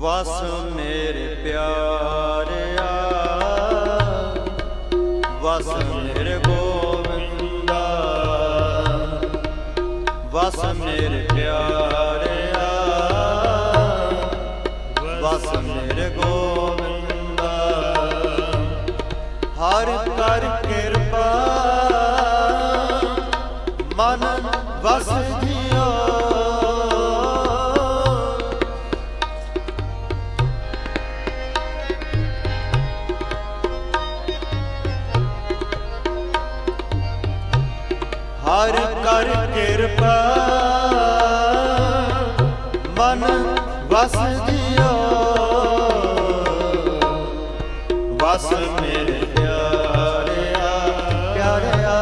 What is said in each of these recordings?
ਵਸ ਮੇਰੇ ਪਿਆਰਿਆ ਵਸ ਮੇਰੇ ਗੋਵਿੰਦਾ ਵਸ ਮੇਰੇ ਪਿਆਰਿਆ ਵਸ ਮੇਰੇ ਗੋ ਵਸ ਮੇਰੇ ਪਿਆਰਿਆ ਪਿਆਰਿਆ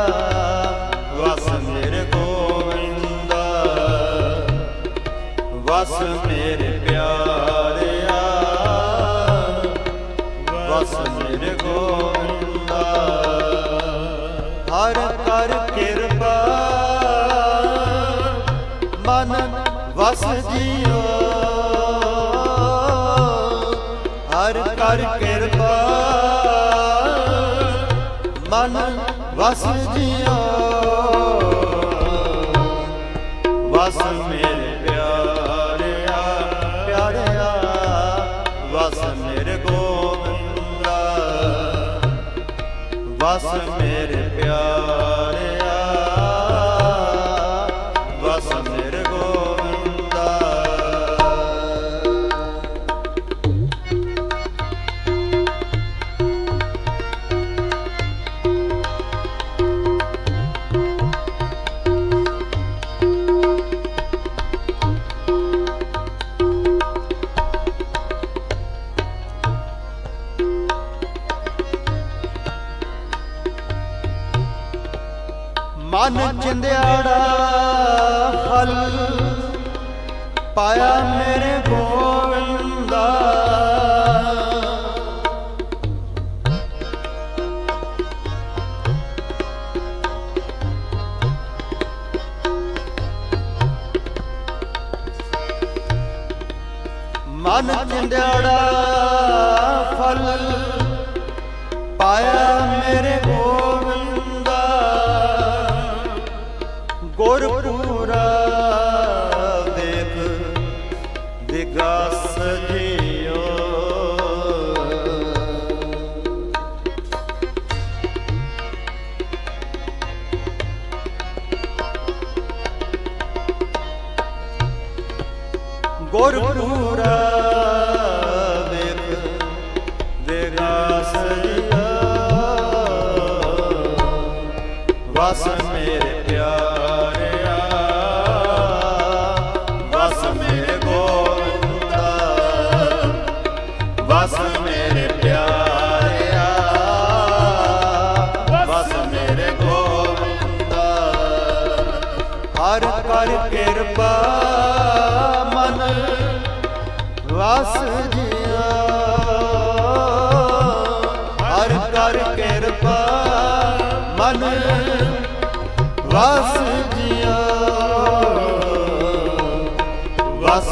ਵਸ ਮੇਰੇ ਗੋਵਿੰਦਾ ਵਸ ਮੇਰੇ ਪਿਆਰਿਆ। ਵਸ ਜਿਓ ਵਸ ਮੇਰੇ ਪਿਆਰਿਆ ਪਿਆਰਿਆ ਵਸ ਮੇਰੇ ਗੋਵਿੰਦਾ ਵਸ ਮੇਰੇ ਪਿਆਰਿਆ। ਮਨ ਚਿੰਦਿਆੜਾ ਫਲ ਪਾਇਆ ਮੇਰੇ ਗੋਵਿੰਦਾ। ਮਨ ਚਿੰਦਿਆੜਾ ਫਲ ਪਾਇਆ ਵਸ ਮੇਰੇ ਪਿਆਰਿਆ ਵਸ ਮੇਰੇ ਗੋਵਿੰਦਾ ਵਸ ਮੇਰੇ ਪਿਆਰਿਆ ਵਸ ਮੇਰੇ ਗੋਵਿੰਦਾ। ਹਰ ਕਰ ਕਿਰਪਾ ਮਨ ਵਸ ਜਿਆ ਵਸ ਜਿਆ ਵਸ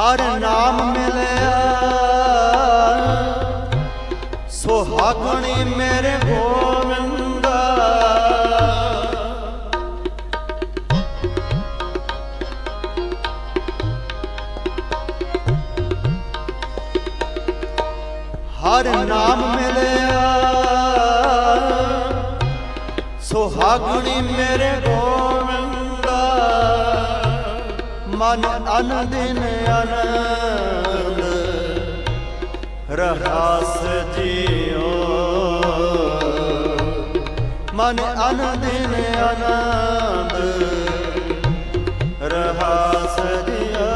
ਹਰ ਨਾਮ ਮਿਲਿਆ। ਸੁਹਾਗਣੀ ਮੇਰੇ ਗੋਵਿੰਦਾ। ਹਰ ਨਾਮ ਮਿਲਿਆ। ਸੁਹਾਗਣੀ ਮੇਰੇ ਗੋਵਿੰਦਾ। ਮਨ ਅਨ ਦਿਨ ਅਨੰਦ ਰਹਾਸ ਜੀਓ ਮਨ ਅਨੰਦਿਨ ਆਨੰਦ ਰਹਾਸ ਜੀਓ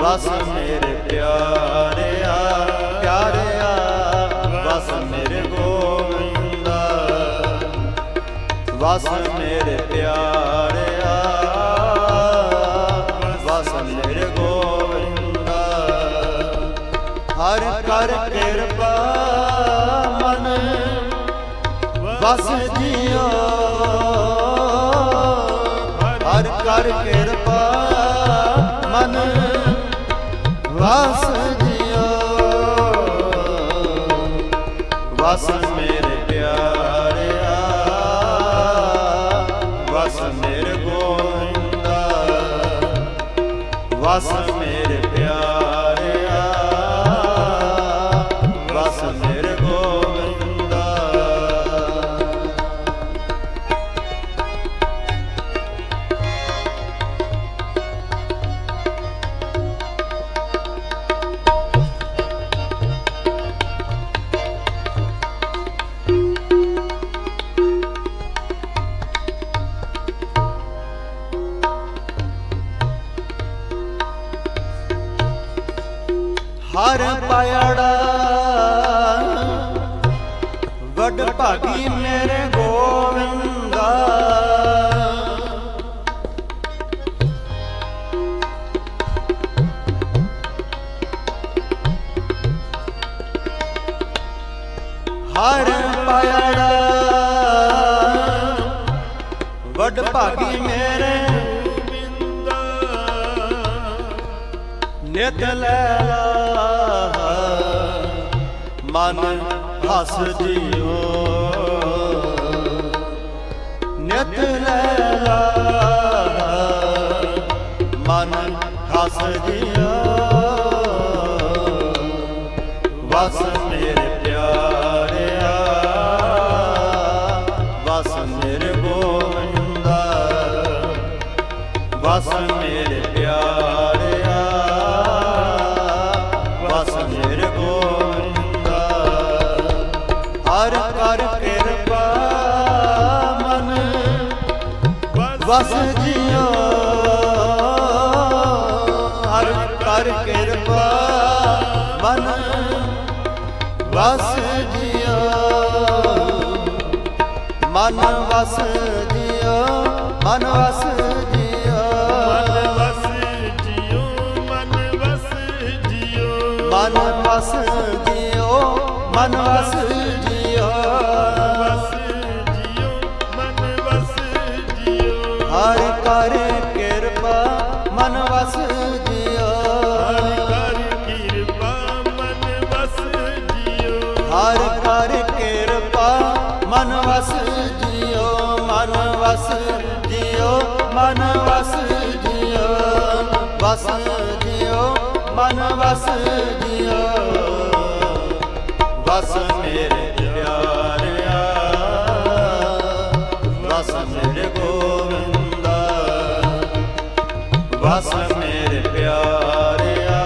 ਵਸ ਵਸ ਮੇਰੇ ਪਿਆਰਿਆ ਵਸ ਮੇਰੇ ਗੋਵਿੰਦਾ। ਹਰ ਕਰ ਕਿਰਪਾ ਮਨ ਵਸ ਜੀਓ ਹਰ ਕਰ ਕਿਰਪਾ ਮਨ ਵਸ ਵਸ ਹਰ ਵੱਡ ਭਾਗੀ ਮੇਰੇ ਗੋਵਿੰਦਾ। ਹਰ ਪਾਇੜਾ ਵੱਡ ਭਾਗੀ ਮੇਰੇ ਨਿਤ ਲੈਲਾ ਮਨ ਹਸ ਜੀਓ ਨਿਤ ਲੈਲਾ ਮਨ ਹਸ ਜੀਓ ਵਸ ਮੇਰੇ ਪਿਆਰਿਆ। ਵਸ ਮੇਰੇ ਗੋਵਿੰਦਾ ਵਸ ਮੇਰੇ ਪਿਆਰਿਆ। ਵਸ ਜੀਓ ਹਰ ਕਰ ਕਿਰਪਾ, ਮਨ ਵਸ ਜੀਓ ਮਨ ਵਸ ਜੀਓ ਮਨ ਵਸ ਜੀਓ ਮਨ ਵਸ ਜਿਉ ਮਨ ਵਸ ਜਿਉ ਮਨ ਵਸ ਜੀਓ, ਮਨ ਵਸ ਕਰ ਕਿਰਪਾ ਮਨ ਵਸ ਜੀਓ ਹਰਿ ਕਰ ਕਿਰਪਾ, ਮਨ ਵਸ ਜਿਉ। ਹਰ ਕਰ ਕਿਰਪਾ, ਮਨ ਵਸ ਜੀਓ ਮਨ ਵਸ ਜੀਓ ਮਨ ਵਸ ਜੀਓ ਵਸ ਜੀਓ ਮਨ ਵਸ ਜੀਓ ਵਸ ਮੇਰੇ ਪਿਆਰਿਆ ਵਸ ਮੇਰੇ ਪਿਆਰਿਆ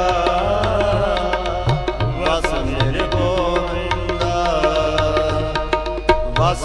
ਵਸ ਮੇਰੇ ਗੋਵਿੰਦਾ ਵਸ